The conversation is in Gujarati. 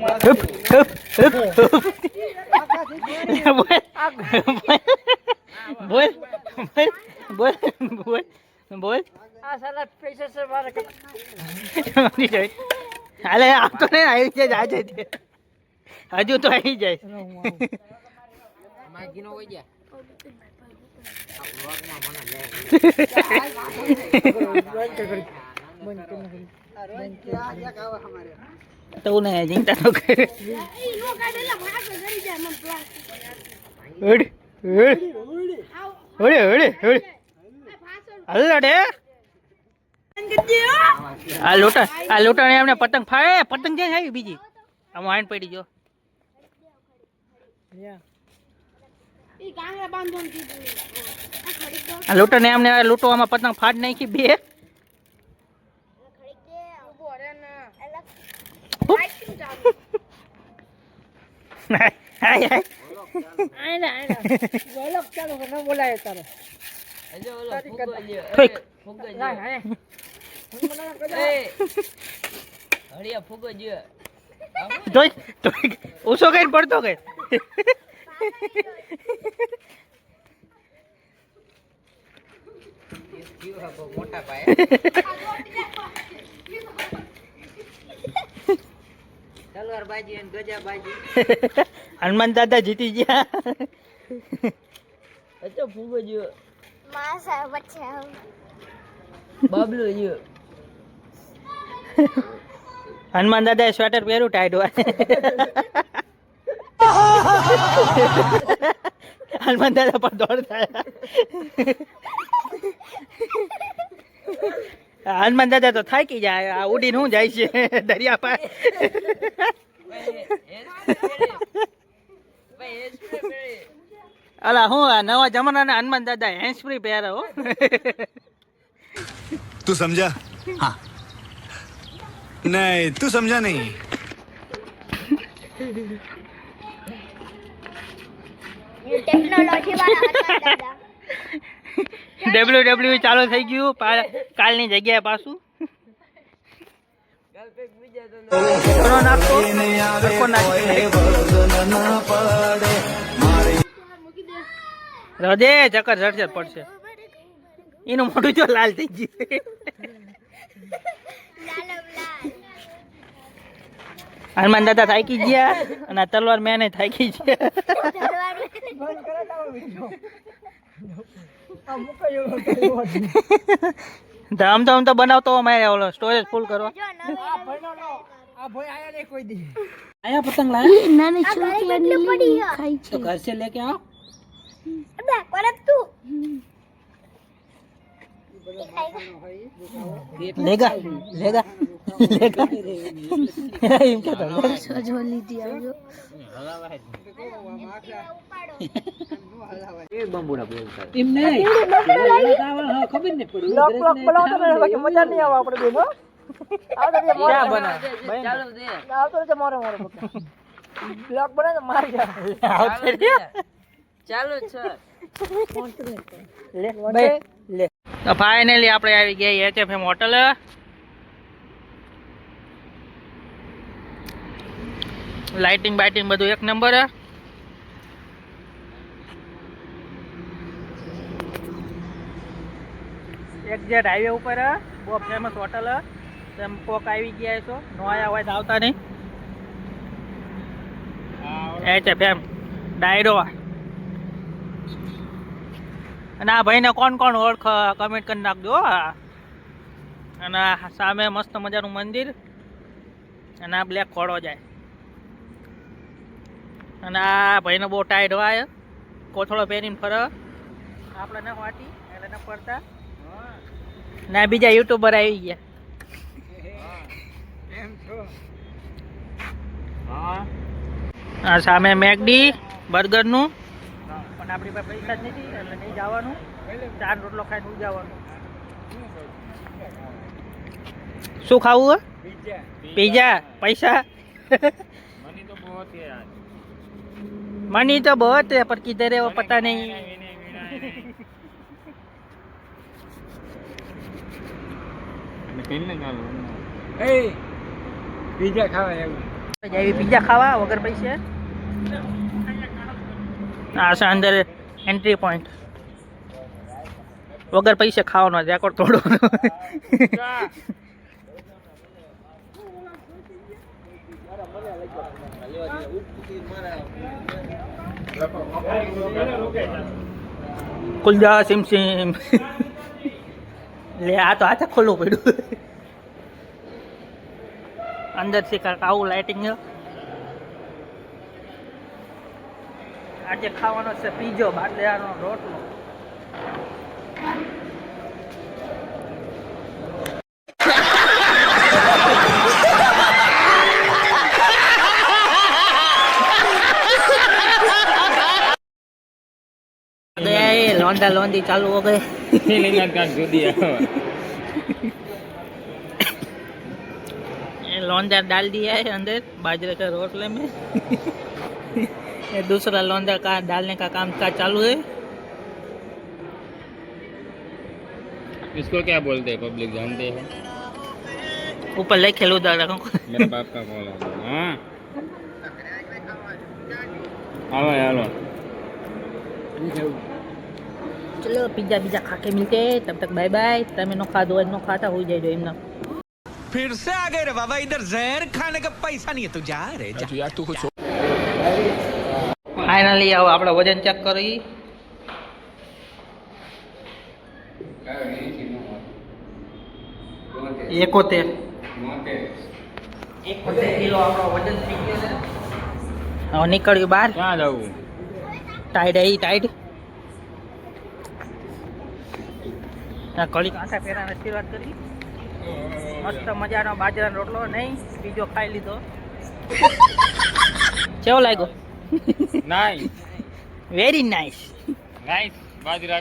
હુપ હુપ હુપ હુપ બોલ બોલ બોલ બોલ હાલે આમ તો નહીં આવી જાય આજે. હજુ તો આવી જાય માગીનો હોય ગયા તો ને ચિંતા તો કરે. હડ હડ. હડે હડે હડે. હલ્લાડે આ લોટા, આ લોટાને એમને પતંગ ફાડે. પતંગ ક્યાં આવી બીજી? આમ આઈન પડી જો આ લોટાને એમને આ લૂંટો આમાં પતંગ ફાડ નાખી બે હાય હાય આયના આયના બોલો ચાલો ન બોલાય તારે ઓછો કઈ પડતો કઈ મોટા પાયે તલવાર અને ગજા હનુમાન દાદા જીતી ગયા. અચ્છા ફૂગો જો માસા બચ્ચા બાબલો જો. હનુમાન દાદાએ સ્વેટર પહેર્યું ટાઈટ હનુમાન દાદા પર દોડતા હનુમાન દાદા તો થાકી જાય આ ઉડીને હું જાય છે દરિયા પાસે અલા હું આ નવા જમાનાના હનુમાન દાદા હેન્ડ ફ્રી પહેરે તું સમજા? હા. નહીં તું સમજા નહીં. ડબલ્યુ ડબલ્યુ ચાલુ થઈ ગયું કાલની જગ્યાએ પાછું. કોરોના નાખો હૃદય ચક્કર ઝડશે પડશે. એનું મોઢું જો લાલ થઈ ગયું હનુમાન દાદા થાકી ગયા અને તલવાર મેને થાકી ગયા. ધામ તો તો બનાવતો અમારે ઓલો સ્ટોરેજ ફૂલ કરવા. આયા પતંગ લાયા નાની ચોકલેટ ખાઈ છે. ઘર સે લેકે આવ. લેગા લેગા લેગા એમ કહેતો સજો લીધી આવજો એમ નહીં ખબર નહીં પડી લોક લોક બોલાવતો ને મજા નહીં આવે આપણે બેનો આવતો રે મારો મારો. બ્લોક બને તો મારી જાય આવતે રે ચાલુ છે. લે લે. તો ફાઇનલી આપણે આવી ગયા એચએફએમ હોટલ લાઇટિંગ બાઇટિંગ બધું એક નંબર એક્ઝેક્ટ હાઈવે ઉપર હે. બહુ ફેમસ હોટલ હે. તેમ કોક આવી ગયા છો નો આયા હોય તો આવતા નહીં. એચએફએમ ડાયરો. અને આ ભાઈને કોણ કોણ ઓળખ કમેન્ટ કરી નાખજો હો. અને સામે મસ્ત મજાનું મંદિર. અને આ બ્લેક ખોડો જાય. અને આ ભાઈને બહુ ટાઈટ હોય કોથળો પહેરીને ફરે. આપણે ન વાટી એટલે ન પડતા. ના બીજા યુટ્યુબર આવી ગયા. આ સામે મેગડી બર્ગરનું. પણ આપણી પાસે પૈસા જ નથી એટલે નહીં જવાનું ચાર રોટલો ખાઈને ઉઈ જવાનું શું ખાવું હે પીઝા પૈસા મની તો બહુત है पर किधर है वो पता नहीं એ બીજા ખાવા એવું આવી પીઝા ખાવા વગર પૈસે આ છે અંદર એન્ટ્રી પોઈન્ટ વગર પૈસે ખાવાનો રેકોર્ડ તોડવાનો. કુલજા સિમ સિમ. લે, આ તો હાથે ખોલવું પડ્યું. અંદરથી કાંઈક આવું લાઇટિંગ આજે ખાવાનો છે પીજો બાટલાનો રોટલો. લોંડા લોંધી ચાલુ હો ગઈ. જુદી આવે. लौंडा डाल दिया है अंदर बाजरे के रोटले में दूसरा लौंडा का डालने का काम का चालू है इसको क्या बोलते हैं पब्लिक जानते हैं ऊपर ले खेलो दादा को मेरे बाप का कॉल आ हां हेलो हेलो चलो पिज्जा पिज्जा खा के मिलते तब तक बाय बाय तब नो खा दो नो खाता हो जाए जो इमना फिर से आ गए रे बाबा इधर जहर खाने का पैसा नहीं है तू जा रे जा ફાઇનલી હવે આપણે વજન ચેક કરી એકોતેર એકોતેર કિલો આપણો વજન થઈ ગયો છે હવે નીકળ્યું બહાર ક્યાં જવું ટાઈડ આવી ટાઈડ આ કળી કાંઠા ફેરાને શરૂઆત કરી મસ્ત મજાનો બાજરાનો રોટલો નહીં બીજો ખાઈ લીધો. કેવો લાગ્યો? Nice very nice nice બાજરા